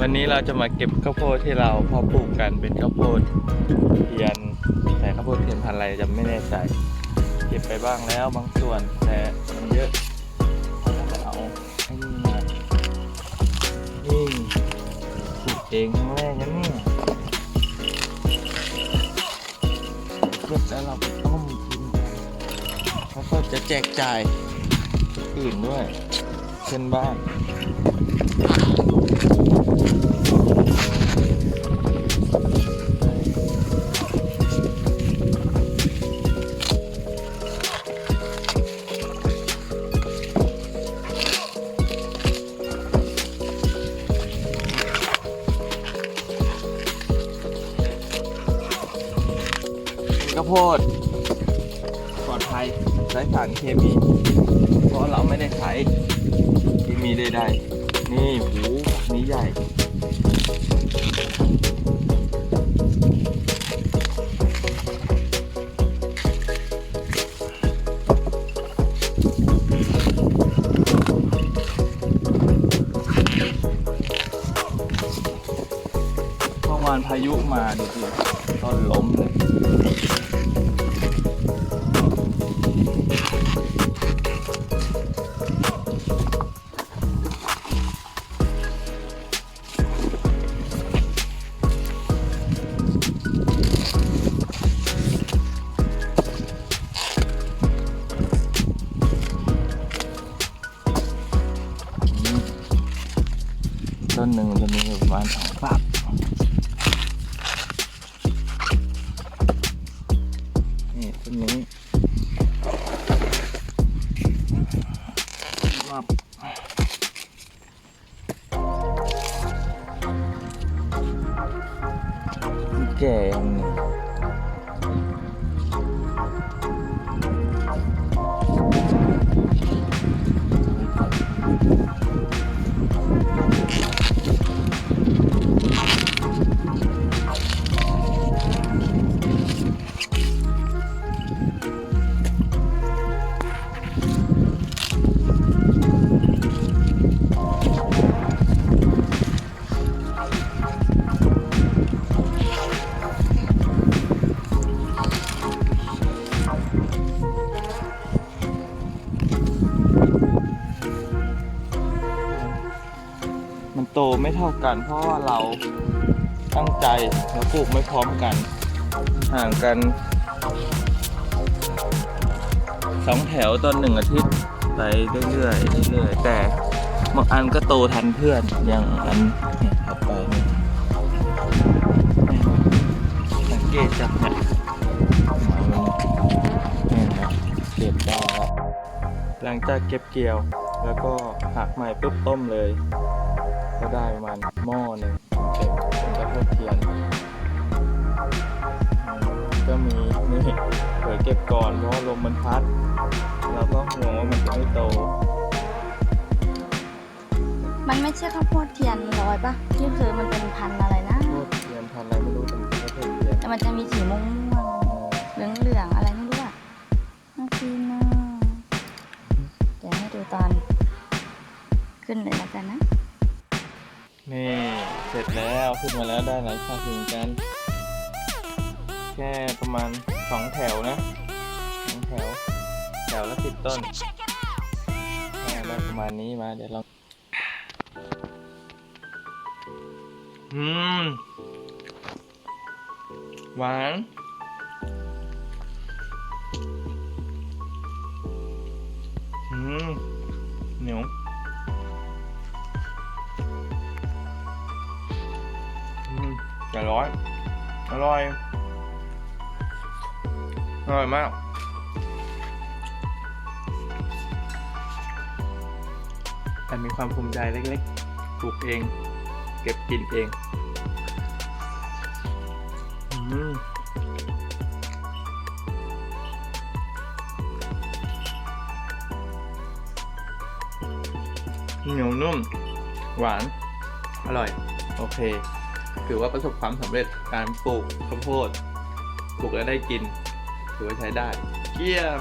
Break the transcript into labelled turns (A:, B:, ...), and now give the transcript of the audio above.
A: วันนี้เราจะมาเก็บข้าวโพดที่เราพอปลูกกันเป็นข้าวโพดเทียน แต่ข้าวโพดเทียนพันอะไรจะไม่แน่ใจ เก็บไปบ้างแล้วบางส่วนแต่มันเยอะเราจะเอาไอ้นี่มานี่ปลูกเองครั้งแรกนะเนี่ยเก็บแล้วเราต้มกินแล้วก็จะแจกจ่ายอื่นด้วยเช่นบ้าน ข้าวโพดปลอดภัยไร้สารเคมี เพราะเราไม่ได้ใช้เคมีใดๆ นี่หูนี้ใหญ่ เมื่อวานพายุมาดูสิต้นล้มเลย ต้นหนึ่งจะมีอยู่ประมาณสองฝักนี่ต้นนี้วับแก่ ตไม่เท่ากัน เพราะว่าเราตั้งใจแล้วปลูกไม่พร้อมกัน ห่างกันสองแถวตอนหนึ่งอาทิตย์ไปเรื่อยๆเรื่อยๆแต่บางอันก็โตทันเพื่อนอย่างอันเนี่ยถัดไปสังเกตจากเนี่ยหมายมันเนี่ยนะเก็บได้หลังจากเก็บเกี่ยวแล้วก็หักใหม่ปุ๊บต้มเลย ก็ได้ประมาณหม้อหนึ่งเต็มเป็นข้าวโพดเทียนอืมก็มีนี่เปิดเก็บก่อนเพราะว่าลมมันพัด เราก็ห่วงว่ามันจะไม่โต
B: มันไม่ใช่ข้าวโพดเทียนร้อยปะที่คือมันเป็นพันธุ์อะไรนะ
A: ข้าวโพดเทียนพันธุ์อะไรไม่รู้แต่มันเป็นข้าวโพดเทียน
B: แต่มันจะมีสีม่วง
A: เออ
B: ๆเหลืองๆอะไรไม่รู้อะน่ากินนะเดี๋ยวให้ดูตอนขึ้นเลยแล้วกันนะ
A: นี่เสร็จแล้วขึ้นมาแล้วได้หลายชาติเหมือนกัน แค่ประมาณสองแถวนะสองแถว แถวละสิบต้นอ่าได้ประมาณนี้มาเดี๋ยวเราอืมหวานอืมเหนียว แต่ร้อยอร่อยอร่อยมากแต่มีความภูมิใจเล็กๆปลูกเอง เก็บกินเองอืมเหนียวนุ่ม หวาน อร่อย โอเค ถือว่าประสบความสำเร็จการปลูกข้าวโพดปลูกแล้วได้กิน ถือว่าใช้ได้ เยี่ยม